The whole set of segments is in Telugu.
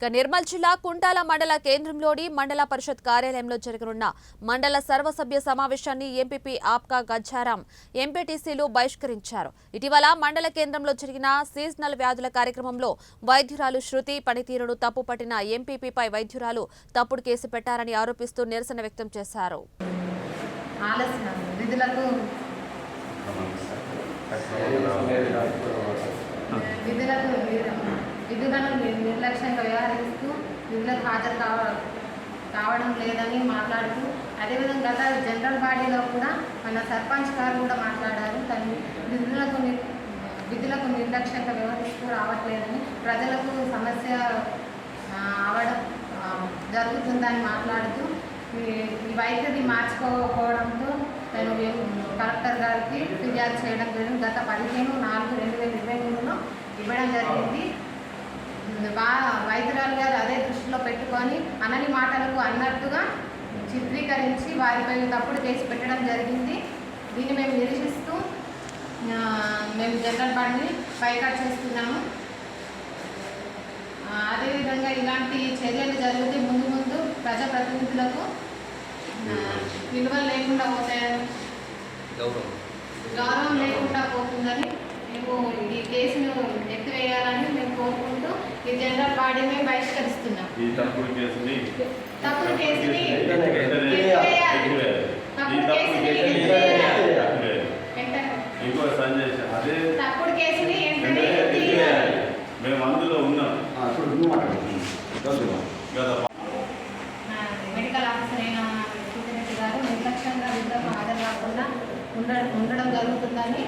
ఇక నిర్మల్ జిల్లా కుంటాల మండల కేంద్రంలోని మండల పరిషత్ కార్యాలయంలో జరగనున్న మండల సర్వసభ్య సమావేశాన్ని ఎంపీపీ ఆప్కా గజ్జారాం ఎంపీటీసీలు బహిష్కరించారు. ఇటీవల మండల కేంద్రంలో జరిగిన సీజనల్ వ్యాధుల కార్యక్రమంలో వైద్యురాలు శృతి పనితీరును తప్పుపట్టిన ఎంపీపీపై వైద్యురాలు తప్పుడు కేసు పెట్టారని ఆరోపిస్తూ నిరసన వ్యక్తం చేశారు. విధులకు విధులకు విధులను నిర్లక్ష్యంగా వ్యవహరిస్తూ విధులకు హాజరు కావ కావడం లేదని మాట్లాడుతూ అదేవిధంగా గత జనరల్ బాడీలో కూడా మన సర్పంచ్ గారు కూడా మాట్లాడారు. తను విధులకు నిర్- విధులకు నిర్లక్ష్యంగా వ్యవహరిస్తూ రావట్లేదని ప్రజలకు సమస్య అవడం జరుగుతుందని మాట్లాడుతూ ఈ- ఈ వైఖరి మార్చుకోకపోవడంతో నేను కలెక్టర్ గారికి ఫిర్యాదు చేయడం జరిగింది. గత పదిహేను నాలుగు రెండు వేల ఇరవై మూడులో ఇవ్వడం జరిగింది. వైద్యురాలు గారు అదే దృష్టిలో పెట్టుకొని అనని మాటలకు అన్నట్టుగా చిత్రీకరించి వారిపై తప్పుడు కేసు పెట్టడం జరిగింది. దీన్ని మేము నిరసిస్తూ ఆ, మేము జనరల్ బాడీని బైకాట్ చేస్తున్నాము. అదేవిధంగా ఇలాంటి చర్యలు జరిగితే ముందు ముందు ప్రజాప్రతినిధులకు విలువలు లేకుండా పోతాయని గౌరవం. గౌరవం లేకుండా పోతుందని మేము ఈ కేసును ఎత్తివేయాలని మేము కోరుకుంటూ బాడీని బహిష్కరిస్తున్నాం. ఈ తప్పుడు కేసుని తప్పుడు కేసుని ఇంకో సంజయ్ అదే తప్పుడు కేసుని మేము అందులో ఉన్నాం. ఇప్పుడు నువ్వు మాట్లాడు. గత ఆ, మెడికల్ ఆఫీసర్ అయిన సూర్యరెడ్డి గారు నిర్లక్ష్యంగా హాజరు కాకుండా ఉండ ఉండడం జరుగుతుందని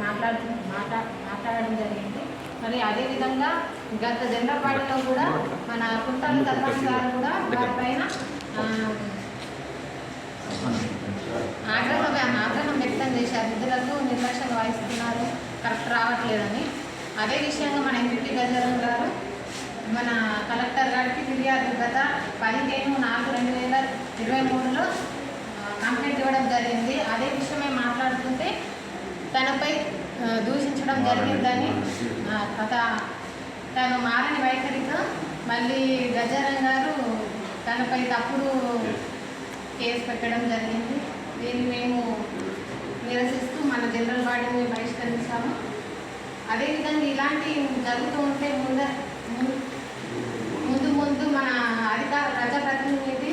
మాట్లాడుతు మాట్లా మాట్లాడడం జరిగింది. మరి అదేవిధంగా గత జనరల్ పార్టీలో కూడా మన కుంటాల సర్పంచ్ గారు కూడా వారిపైన ఆగ్రహం ఆగ్రహం వ్యక్తం చేశారు. విధులకు నిర్లక్ష్యం వహిస్తున్నారు కరెక్ట్ రావట్లేదని. అదే విషయంగా మన ఎంపీ గజరం గారు మన కలెక్టర్ గారికి ఫిర్యాదు గత పదిహేను నాలుగు రెండు వేల ఇరవై మూడులో ఆ, కంప్లైంట్ ఇవ్వడం జరిగింది అదే విషయమే మాట్లాడుతుంటే తనపై ఆ, దూషించడం జరిగిందని తత తను మారని వైఖరితో మళ్ళీ గజారం గారు తనపై తప్పుడు కేసు పెట్టడం జరిగింది. దీన్ని మేము నిరసిస్తూ మన జనరల్ బాడీని బహిష్కరించాము. అదేవిధంగా ఇలాంటి జరుగుతూ ఉంటే ముంద ముందు ముందు మన అధికార ప్రజాప్రతినిధి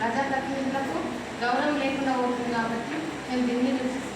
ప్రజాప్రతినిధులకు గౌరవం లేకుండా పోతుంది కాబట్టి మేము దీన్ని నిరసిస్తాం